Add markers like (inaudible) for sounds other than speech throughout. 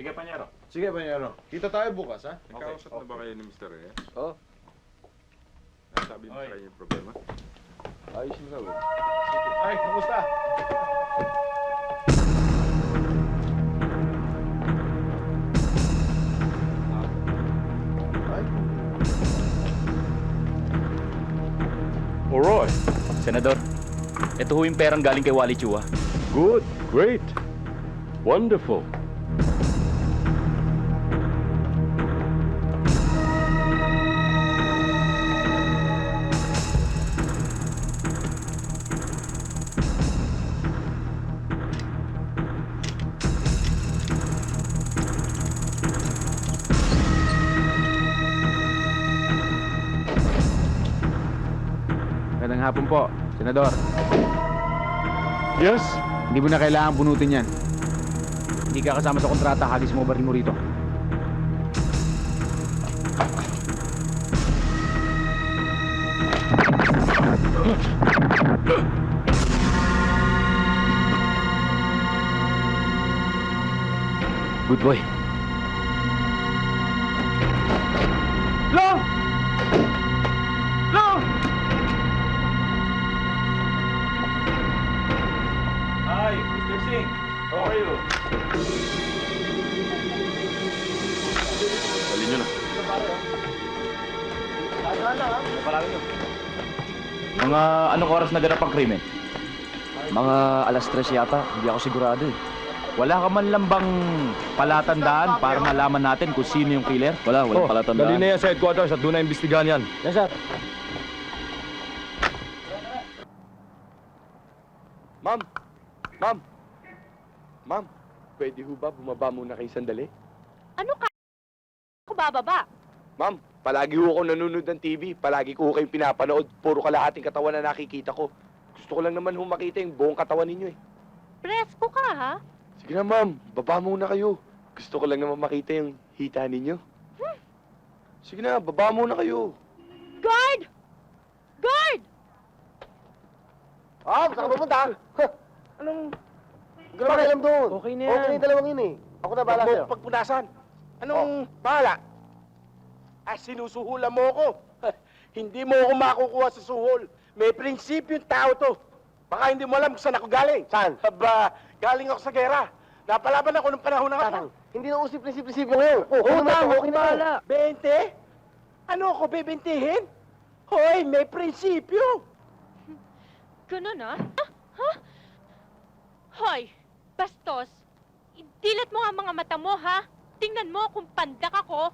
Sige, Panyero. Sige, Panyero. Kita tayo bukas, ha? Nagkausap na ba kayo ni Mr. Reyes? Oo. Nasabi mo sa kanya yung problema? Ayos mo sabi. Ay, kamusta? Alright. Senador, ito ho yung perang galing kay Wally Chua. Good, great, wonderful. Hapon po, Senador. Yes? Hindi mo na kailangan bunutin yan. Hindi ka kasama sa kontrata, hagis mo baril mo rito. Good boy. Mga anong oras naganap ang krimen? Mga alas tres yata. Hindi ako sigurado eh. Wala ka man lang bang palatandaan para malaman natin kung sino yung killer? Wala, walang palatandaan. Dali na yan sa headquarters at doon na imbestigahan yan. Yes, sir. Ma'am! Ma'am! Ma'am, pwede ho ba bumaba muna kayo sandali? Ano ka? Ako bababa. Ma'am, palagi ho ako nanonood ng TV. Palagi ko ho kayong pinapanood. Puro kalahating katawan na nakikita ko. Gusto ko lang naman ho makita yung buong katawan ninyo eh. Presko ka, ha? Sige na ma'am, baba muna kayo. Gusto ko lang naman makita yung hita ninyo. Sige na, baba muna kayo. Guard! Guard! Ah, saan ka pupunta? Anong... Gano'n ka alam doon? Okay na Okay na yung dalawang yun eh. Ako na bahala sa'yo. pagpunasan. Anong bahala? Ah, sinusuhulan mo ako. (laughs) hindi mo ako makukuha sa suhol. May prinsipyo yung tao to. Baka hindi mo alam kung saan ako galing. Saan? Aba, galing ako sa gera. Napalaban ako ng panahon ng Tatang, hindi na usip prinsipyo ngayon. Oh, Oo, na, tama, okay na. bahala. 20? Ano ako bibintihin? Hoy, may prinsipyo. Ganun, ha? Ha? Hoy, bastos. Dilat mo nga mga mata mo, ha? Tingnan mo kung pandak ako,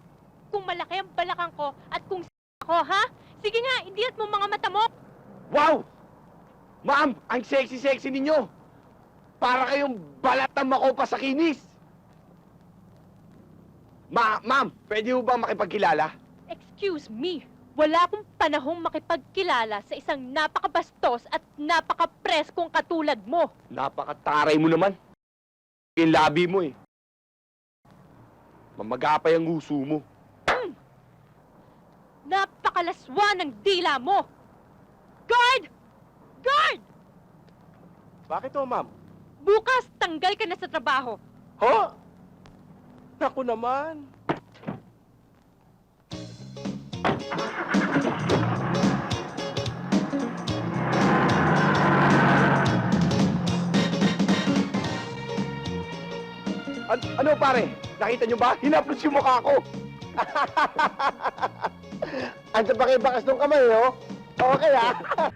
kung malaki ang balakang ko, at kung s*** ako, ha? Sige nga, indilat mo mga mata mo. Wow! Ma'am, ang sexy-sexy ninyo. Para kayong balat ng makopa sa kinis. Ma, ma'am, pwede ho ba makipagkilala? Excuse me. Wala akong panahong makipagkilala sa isang napakabastos at napakapreskong katulad mo. Napakataray mo naman. Yung labi mo eh. Mamagapay ang uso mo. Napakalaswa ng dila mo! Guard! Guard! Bakit to, ma'am? Bukas, tanggal ka na sa trabaho. Ho? Naku naman. An- ano pare? Nakita nyo ba? Hinaplos yung mukha ko. (laughs) Andiyan pa kayo bakas ng kamay, no? Okay, ah. (laughs)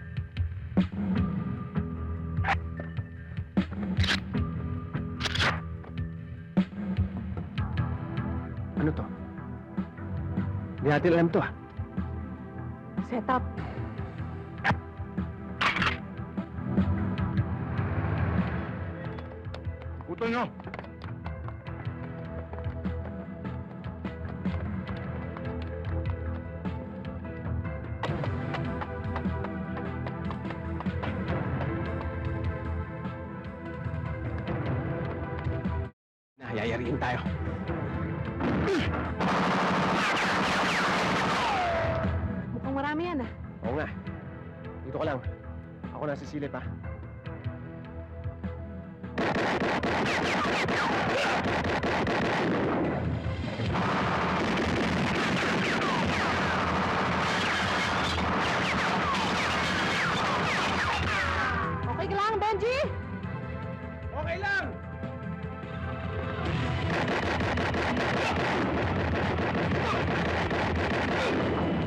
Ano to? Hindi natin alam to, ah. Set up. Puto nyo. Nahayayariin tayo. Mukhang marami yan, ah. Oo nga. Dito ka lang. Ako nasa silip, ha? Thank you.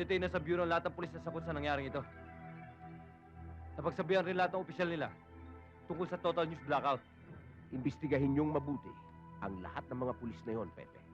Nakadetain na sa bureau ang lahat ng pulis na sakot sa nangyaring ito. Napagsabihan rin lahat ng opisyal nila tungkol sa total news blackout. Imbestigahin niyong mabuti ang lahat ng mga pulis na yon, Pepe.